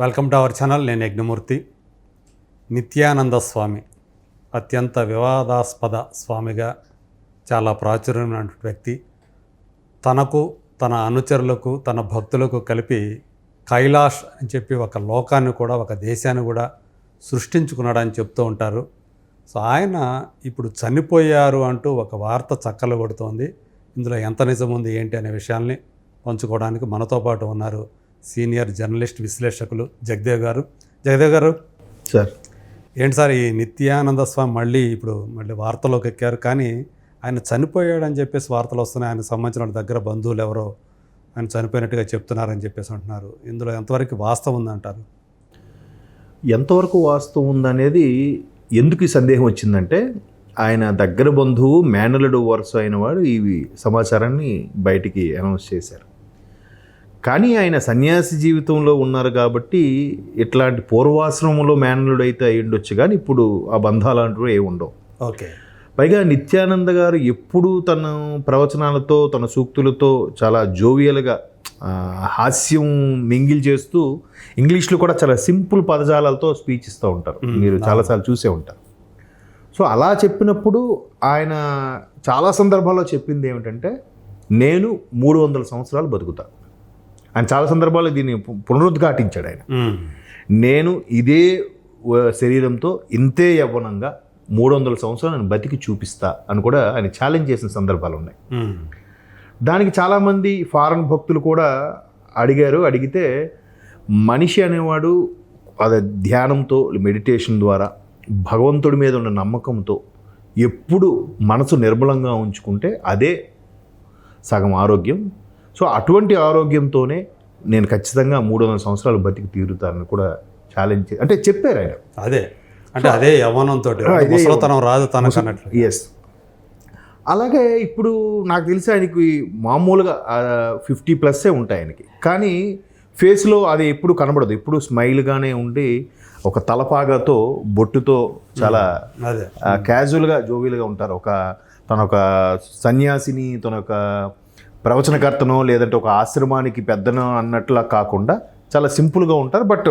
Welcome to our channel నేను యజ్ఞమూర్తి. నిత్యానంద స్వామి. అత్యంత వివాదాస్పద స్వామిగా చాలా ప్రాచుర్యమైన వ్యక్తి. తనకు తన అనుచరులకు తన భక్తులకు కలిపి కైలాష్ అని చెప్పి ఒక లోకాన్ని కూడా ఒక దేశాన్ని కూడా సృష్టించుకున్నాడని చెప్తూ ఉంటారు. సో ఆయన ఇప్పుడు చనిపోయారు అంటూ ఒక వార్త చక్కలు కొడుతోంది. ఇందులో ఎంత నిజం ఉంది ఏంటి అనే విషయాల్ని పంచుకోవడానికి మనతో పాటు ఉన్నారు సీనియర్ జర్నలిస్ట్ విశ్లేషకులు జగదేవ్ గారు. జగదేవ్ గారు సార్. ఏంటి సార్ ఈ నిత్యానంద స్వామి మళ్ళీ ఇప్పుడు మళ్ళీ వార్తలోకి ఎక్కారు కానీ ఆయన చనిపోయాడని చెప్పేసి వార్తలు వస్తున్నాయి. ఆయనకు సంబంధించిన దగ్గర బంధువులు ఎవరో ఆయన చనిపోయినట్టుగా చెప్తున్నారని చెప్పేసి అంటున్నారు. ఇందులో ఎంతవరకు వాస్తవం ఉందంటారు? ఎంతవరకు వాస్తవం ఉందనేది ఎందుకు ఈ సందేహం వచ్చిందంటే ఆయన దగ్గర బంధువు మేనలుడు వరుస అయిన వాడు ఈ సమాచారాన్ని బయటికి అనౌన్స్ చేశారు. కానీ ఆయన సన్యాసి జీవితంలో ఉన్నారు కాబట్టి ఇట్లాంటి పూర్వాశ్రమంలో మేనలుడు అయితే అయి ఉండొచ్చు కానీ ఇప్పుడు ఆ బంధాలు అంటూ ఏ ఉండవు. ఓకే. పైగా నిత్యానంద గారు ఎప్పుడూ తన ప్రవచనాలతో తన సూక్తులతో చాలా జోవియల్గా హాస్యం మింగిల్ చేస్తూ ఇంగ్లీష్లో కూడా చాలా సింపుల్ పదజాలాలతో స్పీచ్ ఇస్తూ ఉంటారు. మీరు చాలాసార్లు చూసే ఉంటారు. సో అలా చెప్పినప్పుడు ఆయన చాలా సందర్భాల్లో చెప్పింది ఏమిటంటే నేను మూడు వందల సంవత్సరాలు బతుకుతా. ఆయన చాలా సందర్భాల్లో దీన్ని పునరుద్ఘాటించాడు ఆయన. నేను ఇదే శరీరంతో ఇంతే యవ్వనంగా మూడు వందల సంవత్సరాలు నేను బతికి చూపిస్తా అని కూడా ఆయన ఛాలెంజ్ చేసిన సందర్భాలు ఉన్నాయి. దానికి చాలామంది ఫారెన్ భక్తులు కూడా అడిగారు అడిగితే మనిషి అనేవాడు అది ధ్యానంతో మెడిటేషన్ ద్వారా భగవంతుడి మీద ఉన్న నమ్మకంతో ఎప్పుడు మనసు నిర్మలంగా ఉంచుకుంటే అదే సగం ఆరోగ్యం సో అటువంటి ఆరోగ్యంతోనే నేను ఖచ్చితంగా మూడు వందల సంవత్సరాలు బతికి తీరుతానని కూడా ఛాలెంజ్ అంటే చెప్పారు ఆయన. అదే. అంటే అదే ముసలతనం రాదు తనకు అన్నట్లు. ఎస్ అలాగే ఇప్పుడు నాకు తెలిసి ఆయనకి మామూలుగా ఫిఫ్టీ ప్లస్సే ఉంటాయి ఆయనకి. కానీ ఫేస్లో అది ఎప్పుడు కనబడదు. ఎప్పుడు స్మైల్గానే ఉండి ఒక తలపాగాతో బొట్టుతో చాలా క్యాజువల్గా జోవియల్గా ఉంటారు. ఒక తన ఒక సన్యాసిని తన ఒక ప్రవచనకర్తనో లేదంటే ఒక ఆశ్రమానికి పెద్దనో అన్నట్లా కాకుండా చాలా సింపుల్గా ఉంటారు. బట్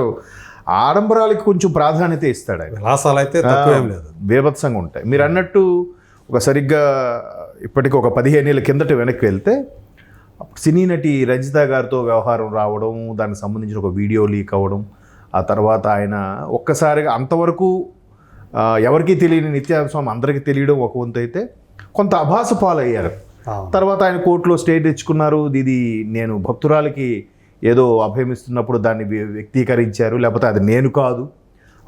ఆడంబరాలకి కొంచెం ప్రాధాన్యత ఇస్తాడు ఆయన. విలాసాలు అయితే లేదు. బీభత్సంగా ఉంటాయి. మీరు అన్నట్టు ఒక సరిగ్గా ఇప్పటికి ఒక పదిహేను ఏళ్ళ కిందట వెనక్కి వెళ్తే సినీ నటి రజిత గారితో వ్యవహారం రావడం దానికి సంబంధించిన ఒక వీడియో లీక్ అవ్వడం ఆ తర్వాత ఆయన ఒక్కసారిగా అంతవరకు ఎవరికీ తెలియని నిత్యానంద స్వామి అందరికీ తెలియడం ఒక వంతు అయితే కొంత అభాస పాలయ్యారు. తర్వాత ఆయన కోర్టులో స్టే తెచ్చుకున్నారు. ఇది నేను భక్తురాలకి ఏదో అభయమిస్తున్నప్పుడు దాన్ని వ్య- వ్యక్తీకరించారు. లేకపోతే అది నేను కాదు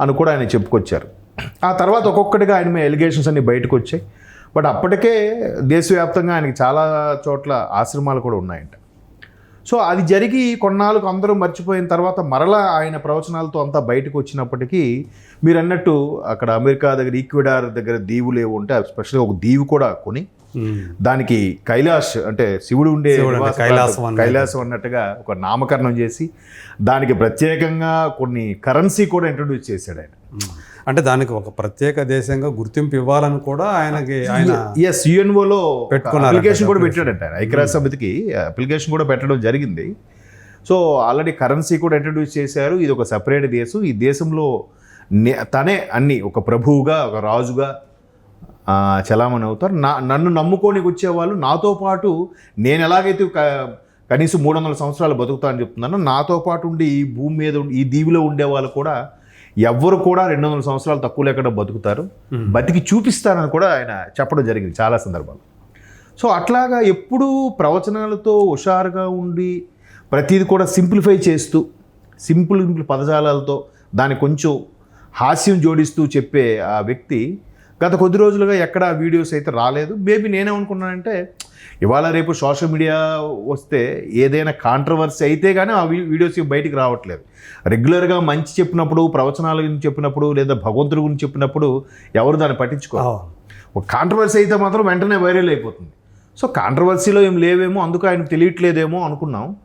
అని కూడా ఆయన చెప్పుకొచ్చారు. ఆ తర్వాత ఒక్కొక్కటిగా ఆయన మీద ఎలిగేషన్స్ అన్ని బయటకు వచ్చాయి బట్ అప్పటికే దేశవ్యాప్తంగా ఆయనకి చాలా చోట్ల ఆశ్రమాలు కూడా ఉన్నాయంట. సో అది జరిగి కొన్నాళ్ళకు అందరూ మర్చిపోయిన తర్వాత మరలా ఆయన ప్రవచనాలతో అంతా బయటకు వచ్చినప్పటికీ మీరు అన్నట్టు అక్కడ అమెరికా దగ్గర ఈక్వెడార్ దగ్గర దీవులు ఏవి ఉంటే స్పెషల్గా ఒక దీవు కూడా కొని దానికి కైలాష్ అంటే శివుడు ఉండే కైలాసం. కైలాసం అన్నట్టుగా ఒక నామకరణం చేసి దానికి ప్రత్యేకంగా కొన్ని కరెన్సీ కూడా ఇంట్రొడ్యూస్ చేశాడు ఆయన. ఉమ్. అంటే దానికి ఒక ప్రత్యేక దేశంగా గుర్తింపు ఇవ్వాలని కూడా ఆయనకి ఆయన ఎస్ యుఎన్ఓలో పెట్టుకున్నారంట అప్లికేషన్ కూడా పెట్టాడంట ఆయన. ఐక్యరాజ్య సమితికి అప్లికేషన్ కూడా పెట్టడం జరిగింది. సో ఆల్రెడీ కరెన్సీ కూడా ఇంట్రడ్యూస్ చేశారు. ఇది ఒక సపరేట్ దేశం. ఈ దేశంలో తనే అన్ని ఒక ప్రభువుగా ఒక రాజుగా చలామణి అవుతారు. నా నన్ను నమ్ముకోనికి వచ్చేవాళ్ళు నాతో పాటు నేను ఎలాగైతే కనీసం మూడు వందల సంవత్సరాలు బతుకుతా అని చెప్తున్నానో నాతో పాటు ఉండి ఈ భూమి మీద ఈ దీవిలో ఉండే వాళ్ళు కూడా ఎవ్వరు కూడా రెండు వందల సంవత్సరాలు తక్కువ లేకుండా బతుకుతారు. బతికి చూపిస్తారని కూడా ఆయన చెప్పడం జరిగింది చాలా సందర్భాలు సో అట్లాగా ఎప్పుడూ ప్రవచనాలతో హుషారుగా ఉండి ప్రతిది కూడా సింప్లిఫై చేస్తూ సింపుల్ సింపుల్ పదజాలాలతో దాన్ని కొంచెం హాస్యం జోడిస్తూ చెప్పే ఆ వ్యక్తి గత కొద్ది రోజులుగా ఎక్కడ వీడియోస్ అయితే రాలేదు. మేబీ నేనేమనుకున్నానంటే ఇవాళ రేపు సోషల్ మీడియా వస్తే ఏదైనా కాంట్రవర్సీ అయితే కానీ ఆ వీడియోస్ బయటికి రావట్లేదు. రెగ్యులర్గా మంచి చెప్పినప్పుడు ప్రవచనాల గురించి చెప్పినప్పుడు లేదా భగవంతుడి గురించి చెప్పినప్పుడు ఎవరు దాన్ని పట్టించుకోరు. అవును. ఒక కాంట్రవర్సీ అయితే మాత్రం వెంటనే వైరల్ అయిపోతుంది. సో కాంట్రవర్సీలో ఏం లేవేమో అందుకు ఆయనకు తెలియట్లేదేమో అనుకున్నాం.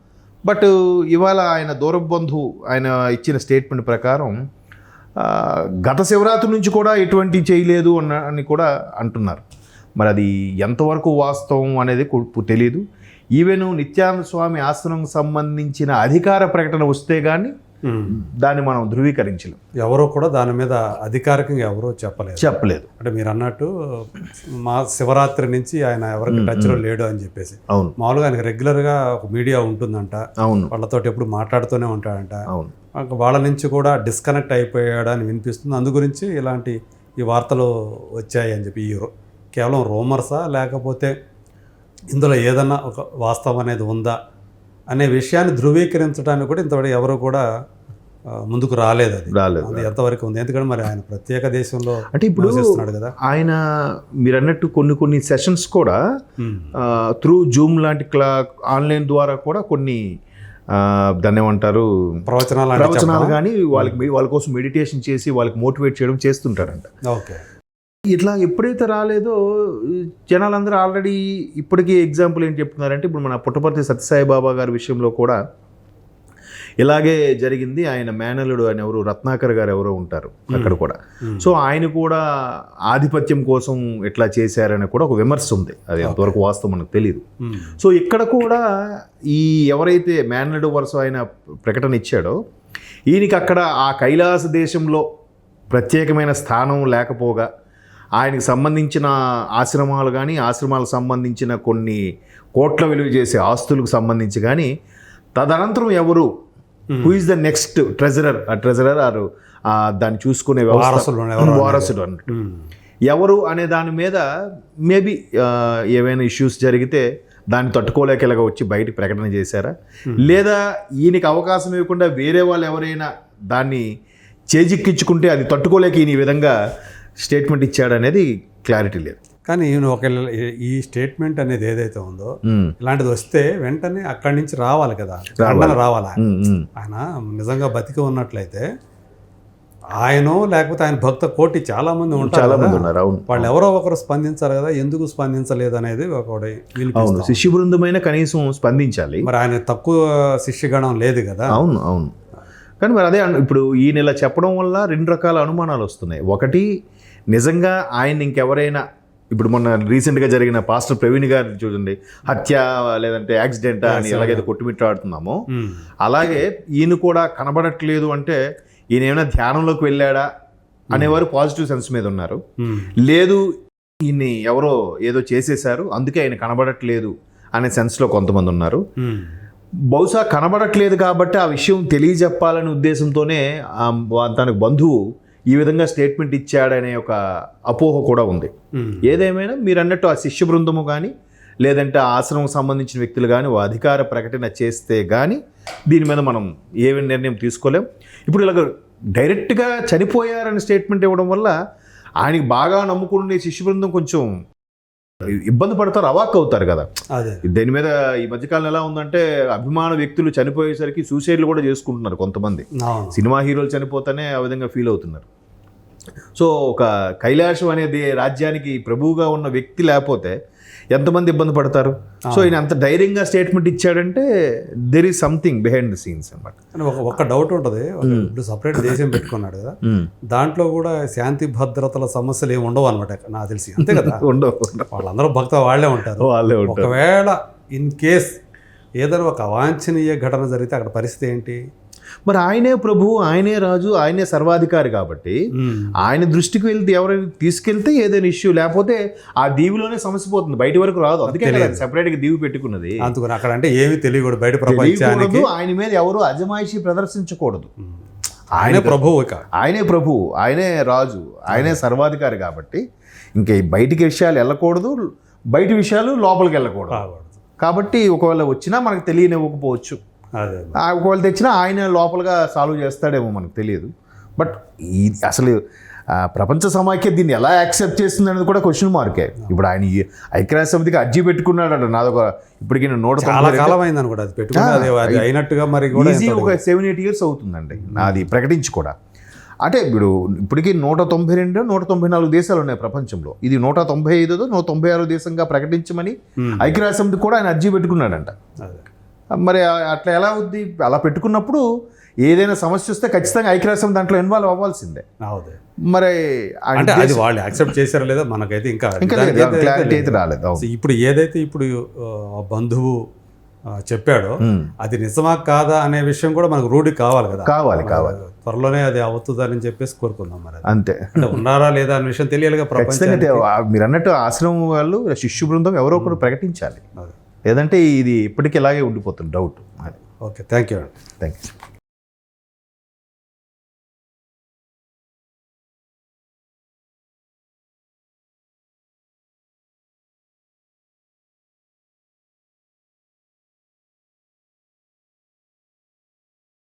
బట్ ఇవాళ ఆయన దూర బంధువు ఆయన ఇచ్చిన స్టేట్మెంట్ ప్రకారం గత శివరాత్రి నుంచి కూడా ఎటువంటి చేయలేదు అన్న అని కూడా అంటున్నారు. మరి అది ఎంతవరకు వాస్తవం అనేది తెలియదు ఈవెన్ నిత్యానంద స్వామి ఆశ్రమం సంబంధించిన అధికార ప్రకటన వస్తే కానీ. దాన్ని మనం ధృవీకరించలేం. ఎవరో కూడా దాని మీద అధికారికంగా ఎవరో చెప్పలేదు. చెప్పలేదు. అంటే మీరు అన్నట్టు మా శివరాత్రి నుంచి ఆయన ఎవరికి టచ్లో లేడు అని చెప్పేసి. అవును. మామూలుగా ఆయనకి రెగ్యులర్గా ఒక మీడియా ఉంటుందంట. అవును. వాళ్ళతో ఎప్పుడు మాట్లాడుతూనే ఉంటాడంట. అవును. వాళ్ళ నుంచి కూడా డిస్కనెక్ట్ అయిపోయాడు అని వినిపిస్తుంది. అందు గురించి ఇలాంటి ఈ వార్తలు వచ్చాయి అని చెప్పి ఈ కేవలం రూమర్సా లేకపోతే ఇందులో ఏదన్నా ఒక వాస్తవం అనేది ఉందా అనే విషయాన్ని ధృవీకరించడానికి కూడా ఇంతవరకు ఎవరు కూడా ముందుకు రాలేదు అది. రాలేదు అది ఎంతవరకు ఉంది? ఎందుకంటే మరి ఆయన ప్రత్యేక దేశంలో అంటే ఇప్పుడు కదా. ఆయన మీరు అన్నట్టు కొన్ని కొన్ని సెషన్స్ కూడా. త్రూ జూమ్ లాంటి క్లా ఆన్లైన్ ద్వారా కూడా కొన్ని దాన్ని ఏమంటారు? ప్రవచనాలు ప్రవచనాలు కానీ వాళ్ళకి మీ- వాళ్ళ కోసం మెడిటేషన్ చేసి వాళ్ళకి మోటివేట్ చేయడం చేస్తుంటారంట? ఓకే. ఇట్లా ఎప్పుడైతే రాలేదో జనాలందరూ ఆల్రెడీ ఇప్పటికీ ఎగ్జాంపుల్ ఏం చెప్తున్నారంటే ఇప్పుడు మన పుట్టపర్తి సత్యసాయి బాబా గారి విషయంలో కూడా ఇలాగే జరిగింది. ఆయన మేనలుడు అని ఎవరు? రత్నాకర్ గారు ఎవరో ఉంటారు అక్కడ కూడా. సో ఆయన కూడా ఆధిపత్యం కోసం ఎట్లా చేశారని కూడా ఒక విమర్శ ఉంది. అది ఎంతవరకు వాస్తవం మనకు తెలియదు. సో ఇక్కడ కూడా ఈ ఎవరైతే మేనలుడు వరుస ఆయన ప్రకటన ఇచ్చాడో ఈయనకి అక్కడ ఆ కైలాస దేశంలో ప్రత్యేకమైన స్థానం లేకపోగా ఆయనకి సంబంధించిన ఆశ్రమాలు కానీ ఆశ్రమాలకు సంబంధించిన కొన్ని కోట్ల విలువ చేసే ఆస్తులకు సంబంధించి కానీ తదనంతరం ఎవరు who is the next treasurer ఆ ట్రెజరర్ ఆరు దాన్ని చూసుకునే వారసులు వారసుడు అన్నట్టు. ఉమ్. ఎవరు అనే దాని మీద మేబీ ఏవైనా ఇష్యూస్ జరిగితే దాన్ని తట్టుకోలేక ఇలాగ వచ్చి బయట ప్రకటన చేశారా? లేదా ఈయనకి అవకాశం ఇవ్వకుండా వేరే వాళ్ళు ఎవరైనా దాన్ని చేజిక్కించుకుంటే అది తట్టుకోలేక ఈయన ఈ విధంగా స్టేట్మెంట్ ఇచ్చాడనేది క్లారిటీ లేదు. కానీ ఈయన ఒక ఈ స్టేట్మెంట్ అనేది ఏదైతే ఉందో ఇలాంటిది వస్తే వెంటనే అక్కడి నుంచి రావాలి కదా. ఖండన రావాలి? ఆయన. నిజంగా బతికి ఉన్నట్లయితే ఆయన లేకపోతే ఆయన భక్త కోటి చాలా మంది ఉంటారు వాళ్ళు ఎవరో ఒకరు స్పందించారు కదా ఎందుకు స్పందించలేదు అనేది ఒకటి అవును శిష్య బృందమైన కనీసం స్పందించాలి. మరి ఆయన తక్కువ శిష్యగణం లేదు కదా. అవును అవును. కానీ మరి అదే ఇప్పుడు ఈయన ఇలా చెప్పడం వల్ల రెండు రకాల అనుమానాలు వస్తున్నాయి. ఒకటి నిజంగా ఆయన ఇంకెవరైనా ఇప్పుడు మొన్న రీసెంట్గా జరిగిన పాస్టర్ ప్రవీణ్ గారి చూడండి హత్య లేదంటే యాక్సిడెంట్ అని ఎలాగైతే కొట్టుమిట్టాడుతున్నామో ఉమ్. అలాగే ఈయన కూడా కనబడట్లేదు అంటే ఈయన ఏమైనా ధ్యానంలోకి వెళ్ళాడా అనేవారు పాజిటివ్ సెన్స్ మీద ఉన్నారు ఉమ్. లేదు ఈయన్ని ఎవరో ఏదో చేసేశారు అందుకే ఆయన కనబడట్లేదు అనే సెన్స్లో కొంతమంది ఉన్నారు ఉమ్. బహుశా కనబడట్లేదు కాబట్టి ఆ విషయం తెలియజెప్పాలనే ఉద్దేశంతోనే తనకు బంధువు ఈ విధంగా స్టేట్మెంట్ ఇచ్చాడనే ఒక అపోహ కూడా ఉంది. ఏదేమైనా మీరు అన్నట్టు ఆ శిష్య బృందము కానీ లేదంటే ఆశ్రమం సంబంధించిన వ్యక్తులు కానీ ఓ అధికార ప్రకటన చేస్తే కానీ దీని మీద మనం ఏ నిర్ణయం తీసుకోలేం ఇప్పుడు ఇలాగ డైరెక్ట్గా చనిపోయారని స్టేట్మెంట్ ఇవ్వడం వల్ల ఆయనకి బాగా నమ్ముకునే శిష్య బృందం కొంచెం ఇబ్బంది పడతారు అవాక్ అవుతారు కదా. దీని మీద ఈ మధ్యకాలం ఎలా ఉందంటే అభిమాన వ్యక్తులు చనిపోయేసరికి సూసైడ్లు కూడా చేసుకుంటున్నారు కొంతమంది. సినిమా హీరోలు చనిపోతేనే ఆ విధంగా ఫీల్ అవుతున్నారు. సో ఒక కైలాసం అనేది రాజ్యానికి ప్రభువుగా ఉన్న వ్యక్తి లేకపోతే ఎంతమంది ఇబ్బంది పడతారు? సో ఈయన అంత ధైర్యంగా స్టేట్మెంట్ ఇచ్చాడంటే there is something behind the scenes అనమాట ఒక ఒక్క డౌట్ ఉంటుంది. ఒక ఇప్పుడు సపరేట్ దేశం పెట్టుకున్నాడు కదా. దాంట్లో కూడా శాంతి భద్రతల సమస్యలు ఏమి ఉండవు అనమాట నాకు తెలిసి. అంతే కదా. ఉండవు వాళ్ళందరూ భక్త వాళ్ళే ఉంటారు. వాళ్ళే ఉంటారు. ఒకవేళ ఇన్ కేస్ ఏదైనా ఒక అవాంఛనీయ ఘటన జరిగితే అక్కడ పరిస్థితి ఏంటి? మరి ఆయనే ప్రభు ఆయనే రాజు ఆయనే సర్వాధికారి కాబట్టి. ఆయన దృష్టికి వెళ్తే ఎవరైనా తీసుకెళ్తే ఏదైనా ఇష్యూ లేకపోతే ఆ దీవిలోనే సమస్య పోతుంది. బయట వరకు రాదు. అందుకే కదా సెపరేట్గా దీవి పెట్టుకున్నది. అందుకని అక్కడ అంటే ఏమీ తెలియకూడదు బయట ప్రపంచానికి. ఆయన మీద ఎవరు అజమాయిషీ ప్రదర్శించకూడదు. ఆయనే ప్రభువు ఇక. ఆయనే ప్రభు ఆయనే రాజు ఆయనే సర్వాధికారి కాబట్టి ఇంక ఈ బయటికి విషయాలు వెళ్ళకూడదు బయట విషయాలు లోపలికి వెళ్ళకూడదు. కాబట్టి ఒకవేళ వచ్చినా మనకు తెలియనివ్వకపోవచ్చు. ఒకవేళ తెచ్చినా ఆయన లోపలగా సాల్వ్ చేస్తాడేమో మనకు తెలియదు. బట్ ఈ అసలు ప్రపంచ సమాఖ్య దీన్ని ఎలా యాక్సెప్ట్ చేస్తుంది అనేది కూడా క్వశ్చన్ మార్కే. ఇప్పుడు ఆయన ఐక్యరాజ్య సమితికి అర్జీ పెట్టుకున్నాడు నాదొక ఇప్పటికి నేను నూట చాలా కాలం అయింది అనుకోండి అది పెట్టుకుని అది అది అయినట్టుగా మరి కూడా ఈజీ ఒక సెవెన్ ఎయిట్ ఇయర్స్ అవుతుందండి. నాది ప్రకటించి కూడా. అంటే ఇప్పుడు ఇప్పటికీ నూట తొంభై రెండు నూట తొంభై నాలుగు దేశాలు ఉన్నాయి ప్రపంచంలో. ఇది నూట తొంభై ఐదుదో నూట తొంభై ఆరో దేశంగా ప్రకటించమని. ఐక్యరాజ్య సమితి కూడా ఆయన అర్జీ పెట్టుకున్నాడంట. మరి అట్లా ఎలా అవుద్ది? అలా పెట్టుకున్నప్పుడు ఏదైనా సమస్య వస్తే ఖచ్చితంగా ఐక్యరాజ్యం దాంట్లో ఇన్వాల్వ్ అవ్వాల్సిందే. మరి అంటే అది వాళ్ళు యాక్సెప్ట్ చేశారో లేదా మనకైతే ఇంకా క్లారిటీ అయితే రాలేదు ఇప్పుడు ఏదైతే ఇప్పుడు బంధువు చెప్పాడో అది నిజమా కాదా అనే విషయం కూడా మనకు రూఢి కావాలి కదా. కావాలి కావాలి. త్వరలోనే అది అవుతుందని చెప్పేసి కోరుకుందాం మరి అంతే. ఉన్నారా లేదా అనే విషయం తెలియాలిగా ప్రపంచం మీరు అన్నట్టు ఆశ్రమం వాళ్ళు శిష్యు బృందం ఎవరో ఒకరు ప్రకటించాలి. లేదంటే ఇది ఇప్పటికీ ఇలాగే ఉండిపోతుంది డౌట్ అది. ఓకే థ్యాంక్ యూ అండి థ్యాంక్ యూ